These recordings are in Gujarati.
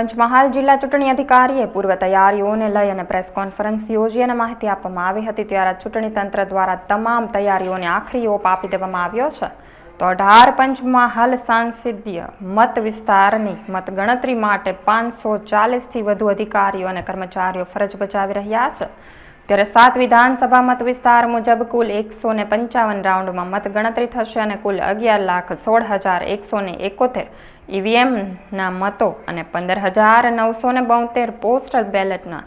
પંચમહાલ જિલ્લા ચૂંટણી અધિકારીએ પૂર્વ તૈયારીઓને લઈ અને પ્રેસ કોન્ફરન્સ યોજી અને માહિતી આપવામાં આવી હતી ત્યારે ચૂંટણી તંત્ર દ્વારા તમામ તૈયારીઓને આખરી ઓપ આપી દેવામાં આવ્યો છે. તો અઢાર પંચમહાલ સાંસદીય મત વિસ્તારની મતગણતરી માટે પાંચસો ચાલીસથી વધુ અધિકારીઓ અને કર્મચારીઓ ફરજ બજાવી રહ્યા છે. ત્યારે સાત વિધાનસભા મત વિસ્તાર મુજબ કુલ એકસો ને પંચાવન રાઉન્ડમાં મતગણતરી થશે અને કુલ અગિયાર લાખ સોળ હજાર એકસો ને એકોતેર ઈવીએમના મતો અને પંદર હજાર નવસો ને બોતેર પોસ્ટલ બેલેટના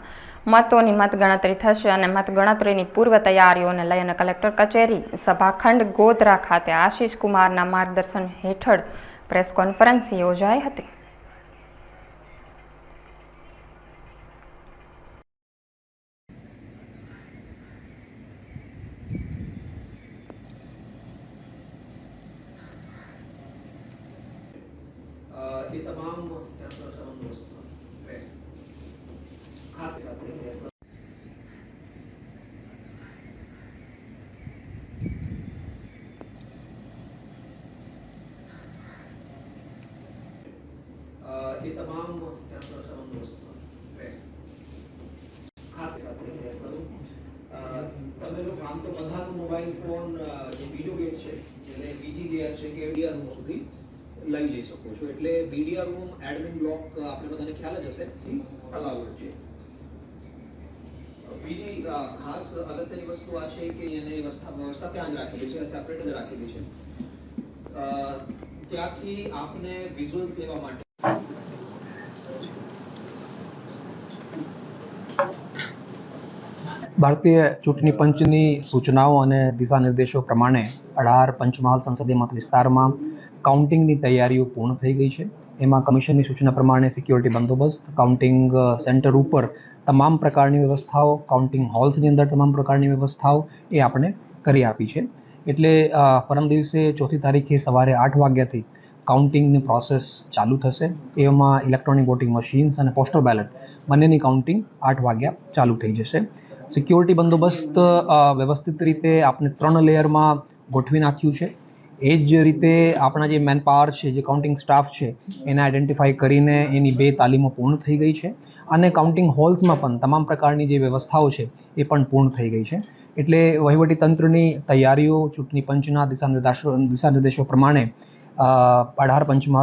મતોની મતગણતરી થશે અને મતગણતરીની પૂર્વ તૈયારીઓને લઈ અને કલેક્ટર કચેરી સભાખંડ ગોધરા ખાતે આશીષ કુમારના માર્ગદર્શન હેઠળ પ્રેસ કોન્ફરન્સ યોજાઈ હતી. એ તમામ ત્યાં સુરક્ષા વસ્તુ. રહેશે ખાસ સાથે શેર એ તમામ તમે લોકો તો બધાનો મોબાઈલ ફોન જે બીજો ગેટ છે એટલે બીજી લેયર છે, કે બીડીઆર રૂમ સુધી લઈ લઈ શકો છો. એટલે મીડિયા રૂમ એડમિન બ્લોક આપણે બધાને ખ્યાલ જ હશે. અલાઉડ છે. બીજી ખાસ અગત્યની વસ્તુ આ છે કે એને વ્યવસ્થા વ્યવસ્થા ત્યાં જ રાખેલી છે સેપરેટ જ રાખેલી છે. ત્યાંથી આપને વિઝ્યુઅલ્સ લેવા માટે ભારતીય ચૂંટણી પંચની સૂચનાઓ અને દિશા નિર્દેશો પ્રમાણે અઢાર પંચમહાલ સંસદીય મત વિસ્તારમાં કાઉન્ટિંગની તૈયારીઓ પૂર્ણ થઈ ગઈ છે. એમાં કમિશનની સૂચના પ્રમાણે સિક્યોરિટી બંદોબસ્ત કાઉન્ટિંગ સેન્ટર ઉપર તમામ પ્રકારની વ્યવસ્થાઓ કાઉન્ટિંગ હોલ્સની અંદર તમામ પ્રકારની વ્યવસ્થાઓ એ આપણે કરી આપી છે. એટલે પરમ દિવસે ચોથી તારીખે સવારે આઠ વાગ્યાથી કાઉન્ટિંગની પ્રોસેસ ચાલુ થશે. એમાં ઇલેક્ટ્રોનિક વોટિંગ મશીન્સ અને પોસ્ટલ બેલેટ બંનેની કાઉન્ટિંગ આઠ વાગ્યા ચાલુ થઈ જશે. સિક્યોરિટી બંદોબસ્ત વ્યવસ્થિત રીતે આપણે ત્રણ લેયરમાં ગોઠવી નાખ્યું છે. એ જ રીતે આપણા જે મેન પાવર છે, જે કાઉન્ટિંગ સ્ટાફ છે, એને આઈડેન્ટિફાઈ કરીને એની બે તાલીમો પૂર્ણ થઈ ગઈ છે અને કાઉન્ટિંગ હોલ્સમાં પણ તમામ પ્રકારની જે વ્યવસ્થાઓ છે, એ પણ પૂર્ણ થઈ ગઈ છે. એટલે વહીવટી તંત્રની તૈયારીઓ, ચૂંટણી પંચના દિશા નિર્દેશો પ્રમાણે અઢાર પંચમહાલ